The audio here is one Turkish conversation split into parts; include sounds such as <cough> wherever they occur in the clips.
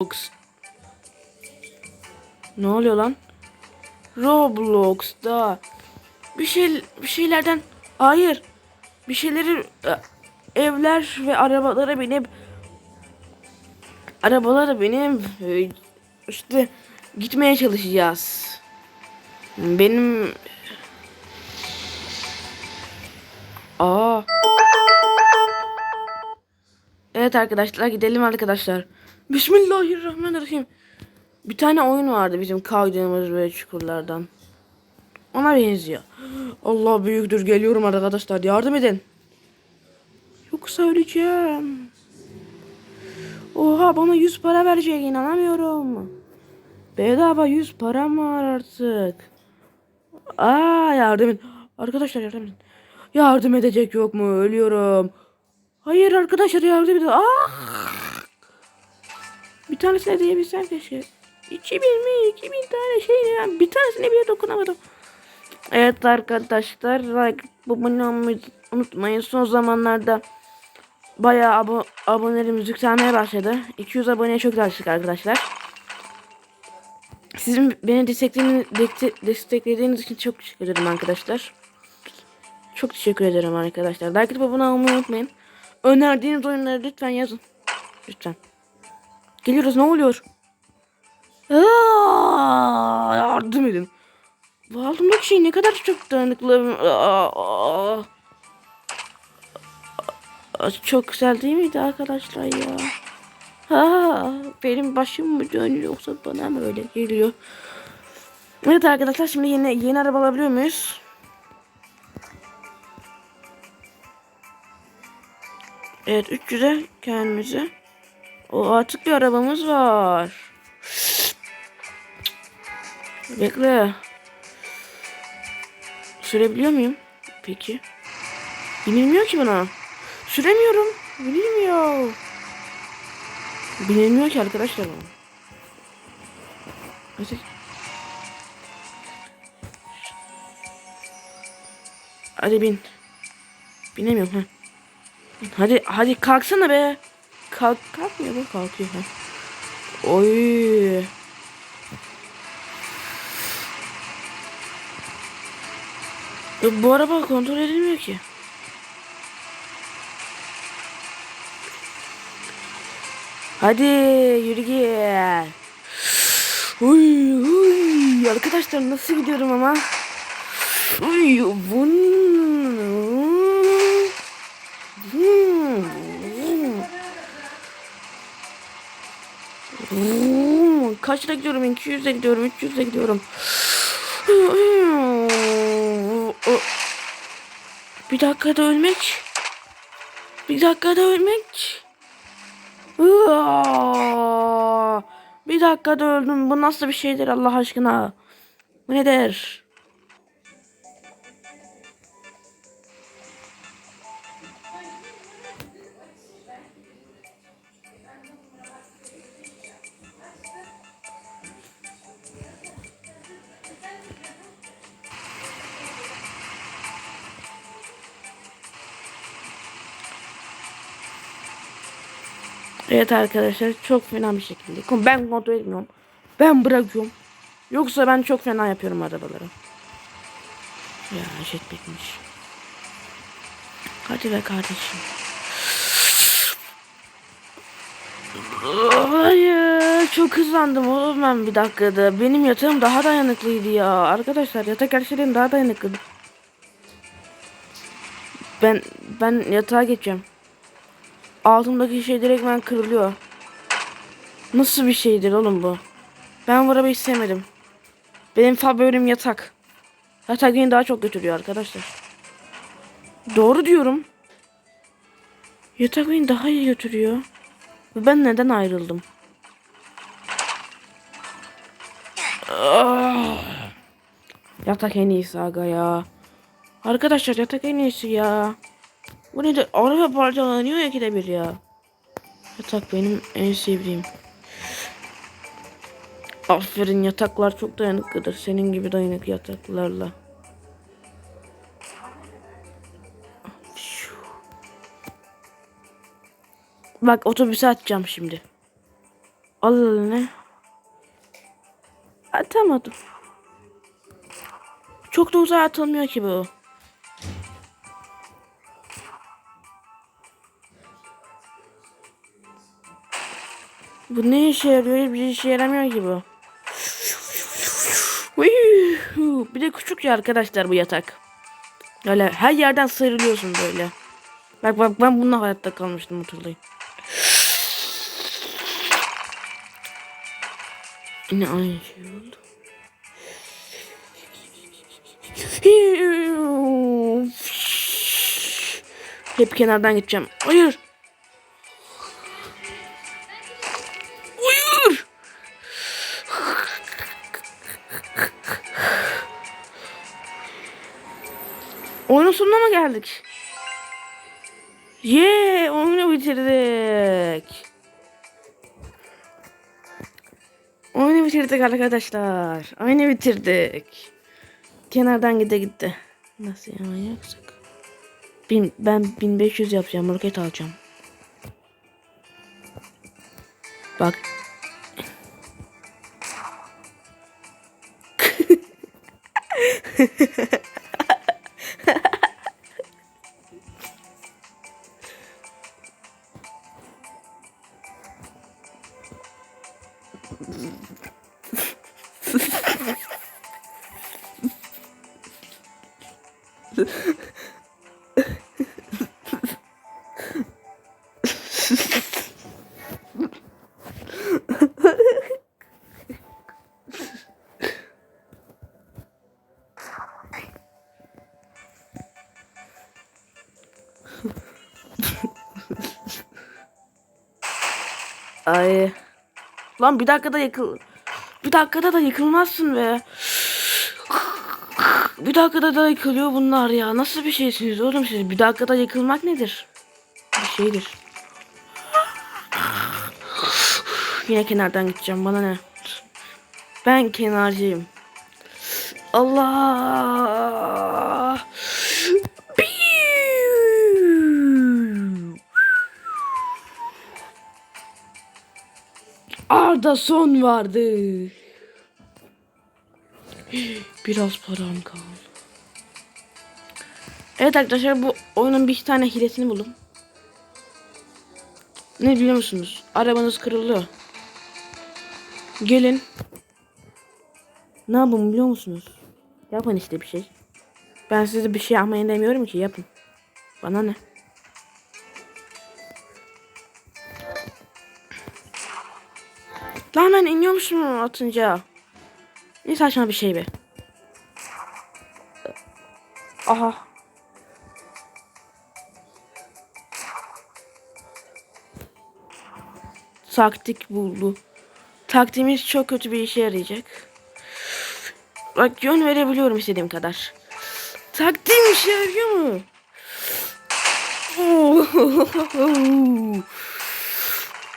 Roblox. Ne oluyor lan? Roblox'ta bir şey bir şeylerden hayır bir şeyleri e, evler ve arabalara binip arabalara binip e, işte gitmeye çalışacağız. Benim Evet arkadaşlar gidelim arkadaşlar. Bismillahirrahmanirrahim. Bir tane oyun vardı bizim kaydığımız böyle çukurlardan. Ona benziyor. Allah büyüktür geliyorum arkadaşlar yardım edin. Yoksa öleceğim. Oha bana 100 para verecek inanamıyorum. Bedava 100 param var artık. Aa yardım edin. Arkadaşlar yardım edin. Yardım edecek yok mu? Ölüyorum. Hayır arkadaşlar yardım edin. Ah! Bir tanesine diyebilsem keşke. 2000 mi? 2000 tane şey ya. Bir tanesine bile dokunamadım. Evet arkadaşlar like abone unutmayın. Son zamanlarda bayağı abo abonelerimiz yükselmeye başladı. 200 aboneye çok ulaştık arkadaşlar. Sizin beni desteklediğiniz, destek- desteklediğiniz için çok teşekkür ederim arkadaşlar. Çok teşekkür ederim arkadaşlar. Like abone olmayı unutmayın. Önerdiğiniz oyunları lütfen yazın. Lütfen. Geliyoruz ne oluyor? Aa, yardım edin. Bu altımdaki şey ne kadar çok dayanıklı. Çok güzel değil miydi arkadaşlar ya? Ha, benim başım mı dönüyor yoksa bana mı öyle geliyor? Evet arkadaşlar şimdi yeni yeni araba alabiliyor muyuz? Evet 300'e kendimize. O artık bir arabamız var. Bekle. Sürebiliyor muyum? Peki. Binilmiyor ki bana. Süremiyorum. Binilmiyor. Binilmiyor ki arkadaşlar. Hadi. Hadi bin. Binemiyorum ha. Hadi hadi kalksana be. Kalk kalkmıyor mu? Kalkıyor ha. Oy. Bu araba kontrol edilmiyor ki. Hadi yürü gel. Uy, uy. Arkadaşlar nasıl gidiyorum ama? Uy, vun. Vun. Kaçla gidiyorum? 200'e gidiyorum, 300'e gidiyorum. <sighs> Bir dakikada ölmek. Bir dakikada ölmek. <sighs> Bir dakikada öldüm. Bu nasıl bir şeydir Allah aşkına? Bu nedir? Evet arkadaşlar çok fena bir şekilde. Ben kontrol etmiyorum. Ben bırakıyorum. Yoksa ben çok fena yapıyorum arabaları. Ya jetpackmiş. Hadi be kardeşim. Hayır çok hızlandım oğlum ben bir dakikada. Benim yatağım daha dayanıklıydı ya. Arkadaşlar yatak her şeyden daha dayanıklıydı. Ben ben yatağa geçeceğim. Altımdaki şey direktmen kırılıyor. Nasıl bir şeydir oğlum bu? Ben bu arabayı sevmedim. Benim favorim yatak. Yatak beni daha çok götürüyor arkadaşlar. Doğru diyorum. Yatak beni daha iyi götürüyor. Ben neden ayrıldım? Ah. Yatak en iyisi aga ya. Arkadaşlar yatak en iyisi ya. Bu nedir? Araba parçalanıyor ya ki de bir ya. Yatak benim en sevdiğim. Aferin yataklar çok dayanıklıdır. Senin gibi dayanıklı yataklarla. Bak otobüse atacağım şimdi. Al eline. Atamadım. Çok da uzağa atılmıyor ki bu. Bu ne işe yarıyor? Bir işe yaramıyor ki bu. Bir de küçük ya arkadaşlar bu yatak. Öyle her yerden sıyrılıyorsun böyle. Bak bak ben bununla hayatta kalmıştım hatırlayın. Yine aynı şey oldu. Hep kenardan gideceğim. Hayır. Oyunun sonuna mı geldik? Ye, oyunu bitirdik. Oyunu bitirdik arkadaşlar. Oyunu bitirdik. Kenardan gide gitti. Nasıl ya yapsak? Bin, ben 1500 yapacağım. Roket alacağım. Bak. <laughs> Ay. Lan bir dakikada yıkıl. Bir dakikada da yıkılmazsın be. Bir dakikada da yıkılıyor bunlar ya. Nasıl bir şeysiniz oğlum siz? Bir dakikada yıkılmak nedir? Bir şeydir. Yine kenardan gideceğim. Bana ne? Ben kenarcıyım. Allah. Arda son vardı. Biraz param kaldı. Evet arkadaşlar bu oyunun bir tane hilesini buldum. Ne biliyor musunuz? Arabanız kırılıyor. Gelin. Ne yapın biliyor musunuz? Yapın işte bir şey. Ben size bir şey yapmayın demiyorum ki yapın. Bana ne? Lan ben iniyormuşum atınca. Ne saçma bir şey be. Aha. Taktik buldu. Taktiğimiz çok kötü bir işe yarayacak. Bak yön verebiliyorum istediğim kadar. Taktiğim işe yarıyor mu? <laughs>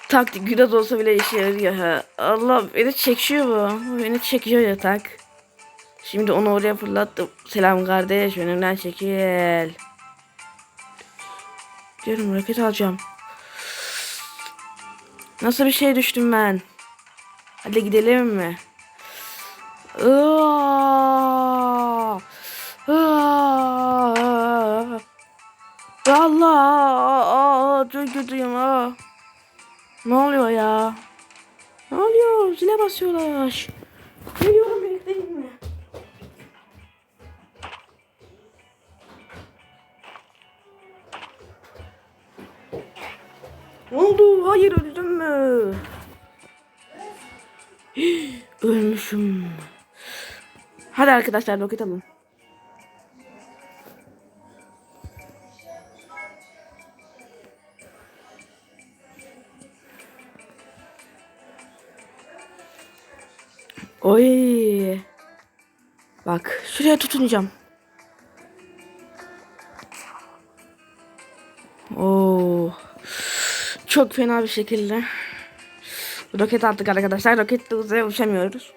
Taktik biraz olsa bile işe yarıyor ha. Allah beni çekiyor bu. Beni çekiyor yatak. Şimdi onu oraya fırlattım. Selam kardeş önümden çekil. Diyorum roket alacağım. Nasıl bir şey düştüm ben? Hadi gidelim mi? Aa! Aa! Allah! Aa, çok kötüyüm. Ne oluyor ya? Ne oluyor? Zile basıyorlar. Geliyorum bekleyin mi? Ne oldu? Hayır öldüm mü? <gasps> Ölmüşüm. Hadi arkadaşlar roket alın. Oy. Bak şuraya tutunacağım. Oo. Çok fena bir şekilde. Roket attık arkadaşlar. Roketle uzaya uçamıyoruz.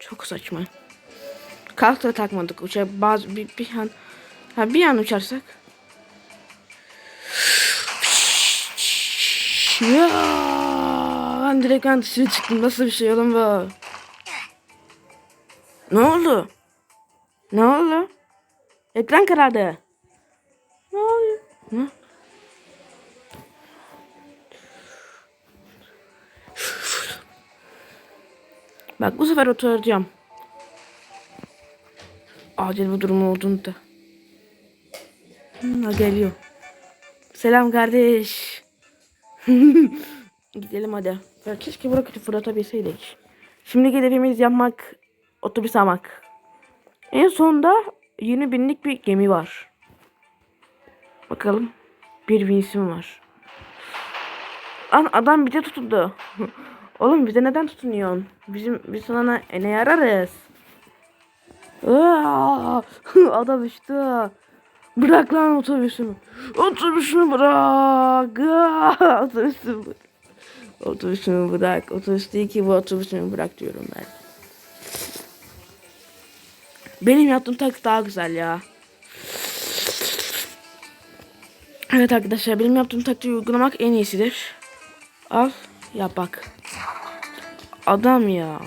Çok saçma. Kalk da takmadık. Uça bazı bir, bir an ha, bir an uçarsak. Ya, ben direkt ben dışarı çıktım. Nasıl bir şey oğlum bu? Ne oldu? Ne oldu? Ekran karardı. Ne oluyor? Hı? Bak bu sefer oturacağım. Acil bu durum olduğunda. Ha, geliyor. Selam kardeş. <laughs> Gidelim hadi. Ya keşke bırakıp fırlatabilseydik. Şimdi hedefimiz yapmak, otobüs almak. En sonunda yeni binlik bir gemi var. Bakalım. Bir binsim var. Lan adam bize tutuldu. <laughs> Oğlum bize neden tutunuyorsun? Bizim biz sana ne yararız? <laughs> Adam işte. Bırak lan otobüsümü. Otobüsümü bırak. <laughs> Otobüsümü bırak. Otobüsümü bırak. Otobüs değil ki bu otobüsümü bırak diyorum ben. Benim yaptığım taklit daha güzel ya. Evet arkadaşlar benim yaptığım taktiği uygulamak en iyisidir. Al yap bak. Adam ya.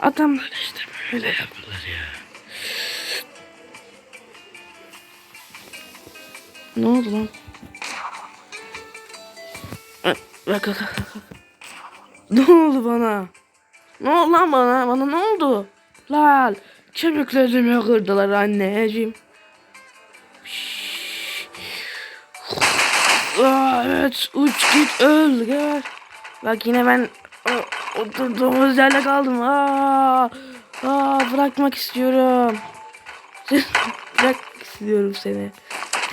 Adamlar işte böyle yapılır ya. Ne oldu lan? Bak bak bak. Ne oldu bana? Ne oldu lan bana? Bana ne oldu? Lal. Kemiklerimi kırdılar anneciğim. Aa, evet uç git öl gel. Bak yine ben oturduğumuz yerde kaldım. Aa, aa, bırakmak istiyorum. <laughs> Bırak istiyorum seni.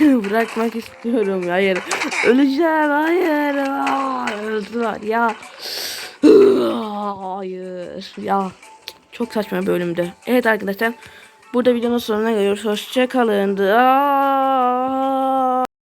<laughs> Bırakmak istiyorum. Hayır. Öleceğim. Hayır. Aa, ya. <sighs> Hayır. Ya. Çok saçma bir bölümdü. Evet arkadaşlar. Burada videonun sonuna geliyoruz. Hoşçakalın. Aa.